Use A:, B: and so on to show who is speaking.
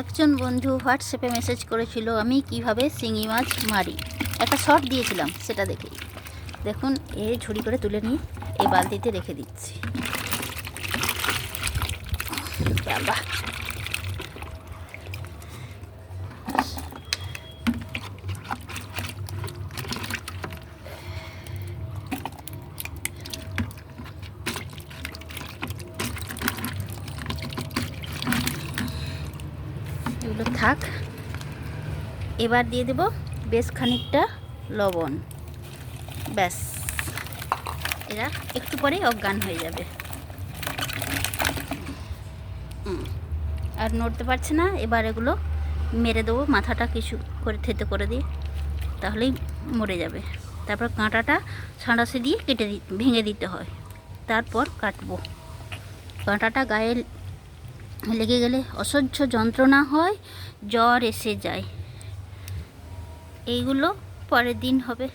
A: একজন বন্ধু হোয়াটসঅ্যাপে মেসেজ করেছিল, আমি কীভাবে শিঙি মাছ মারি? একটা শর্ট দিয়েছিলাম সেটা দেখেই দেখুন, এ ঝুড়ি করে তুলে নিয়ে এই বালতিতে রেখে দিচ্ছি। বাবা এগুলো থাক। এবার দিয়ে দেব বেশ খানিকটা লবণ। ব্যাস। এরা একটু পরেই অজ্ঞান হয়ে যাবে। আর নড়তে পারছে না। এবার এগুলো মেরে দেবো মাথাটা কিছু করে থেতে করে দিয়ে। তাহলেই মরে যাবে। তারপর কাঁটাটা ছাঁড়াশি দিয়ে কেটে ভেঙে দিতে হয়। তারপর কাটবো। কাঁটাটা গায়ে লেগে গেলে অসহ্য যন্ত্রণা হয় জ্বর এসে যায়। এইগুলো পরের দিন হবে।